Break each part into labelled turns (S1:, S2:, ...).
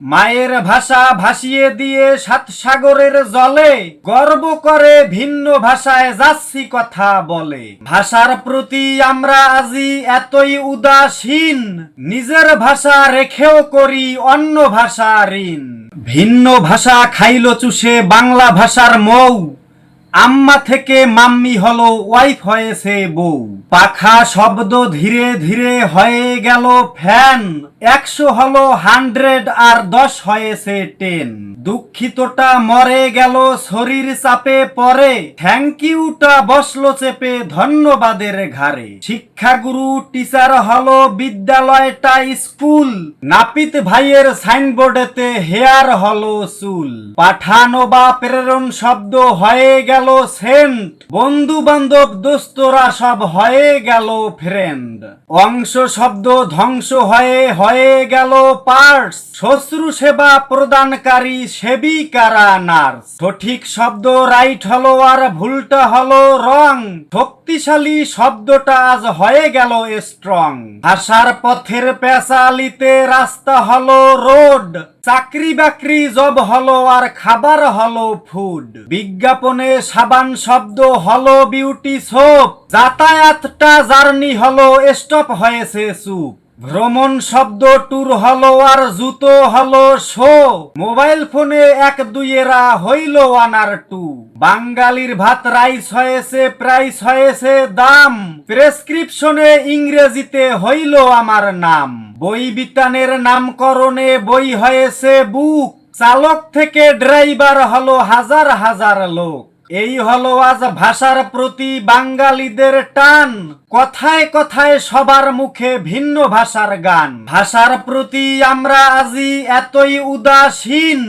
S1: মায়ের ভাষা ভাসিয়ে দিয়ে সাত সাগরের জলে গর্ব করে ভিন্ন ভাষায় যাচ্ছি কথা বলে। ভাষার প্রতি আমরা আজি এতই উদাসীন, নিজের ভাষা রেখেও করি অন্য ভাষা ঋণ। ভিন্ন ভাষা খাইল চুষে বাংলা ভাষার মৌ। আম্মা থেকে মাম্মি হলো ওয়াইফ হয়েছে বউ। পাখা শব্দ ধীরে ধীরে হয়ে গেল ফ্যান। একশো হলো হান্ড্রেড আর দশ হয়েছে টেন। দুঃখিতটা মরে গেল, শরীর চাপে পরে থ্যাংক ইউটা বসল চেপে ধন্যবাদের ঘাড়ে। শিক্ষাগুরু টিচার হলো বিদ্যালয়টা স্কুল। নাপিত ভাইয়ের সাইনবোর্ডেতে হেয়ার হলো চুল। পাঠানো বা প্রেরণ শব্দ হয়ে গেল সেন্ট। বন্ধু বান্ধব দোস্তরা সব হয়ে গেল ফ্রেন্ড অংশ শব্দ ধ্বংস হয়ে হয়ে গেল পার্টস শ্বশ্রু সেবা প্রদানকারী সেবিকারা নার্স সঠিক শব্দ রাইট হলো আর ভুলটা হলো রং শক্তিশালী শব্দটা আজ হয়ে গেল স্ট্রং ভাষার পথের পেশালিতে রাস্তা হলো রোড চাকরি বাকরি জব হলো আর খাবার হলো ফুড বিজ্ঞাপনে সাবান শব্দ হলো বিউটি সোপ যাতায়াতটা জার্নি হলো স্টপ হয়েছে চুপ ভ্রমণ শব্দ ট্যুর হলো আর জুতো হলো শো। মোবাইল ফোনে এক দুইয়েরা হইল আর টু বাঙালির ভাত রাইস হয়েছে প্রাইস হয়েছে, দাম। প্রেসক্রিপশনে ইংরেজিতে হইল আমার নাম। বই বিতানের নামকরণে বই হয়েছে বুক চালক থেকে ড্রাইভার হলো হাজার হাজার লোক। এই হলো আজ ভাষার প্রতি বাঙালিদের টান। কথায় কথায় সবার মুখে ভিন্ন ভাষার গান। ভাষার প্রতি আমরা আজি এতই উদাসীন।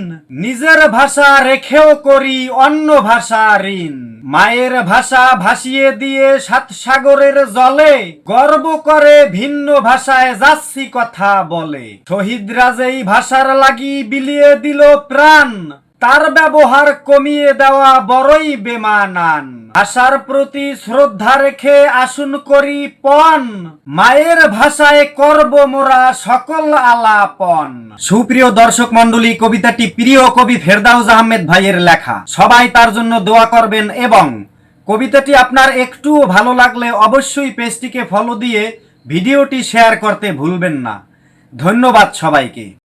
S1: নিজের ভাষা রেখেও করি অন্য ভাষা ঋণ। মায়ের ভাষা ভাসিয়ে দিয়ে সাত সাগরের জলে গর্ব করে ভিন্ন ভাষায় যাচ্ছি কথা বলে। শহীদরা যেই ভাষার লাগি বিলিয়ে দিল প্রাণ। তার ব্যবহার কমিয়ে দেওয়া বড়ই বেমানান। ভাষার প্রতি শ্রদ্ধা রেখে আসুন করি পণ। মায়ের ভাষায় করব মোরা সকল আলাপন। সুপ্রিয় দর্শক মন্ডলী কবিতাটি প্রিয় কবি ফেরদাউজ আহমেদ ভাইয়ের লেখা। সবাই তার জন্য দোয়া করবেন এবং কবিতাটি আপনার একটুও ভালো লাগলে অবশ্যই পেজটিকে ফলো দিয়ে ভিডিওটি শেয়ার করতে ভুলবেন না। ধন্যবাদ সবাইকে।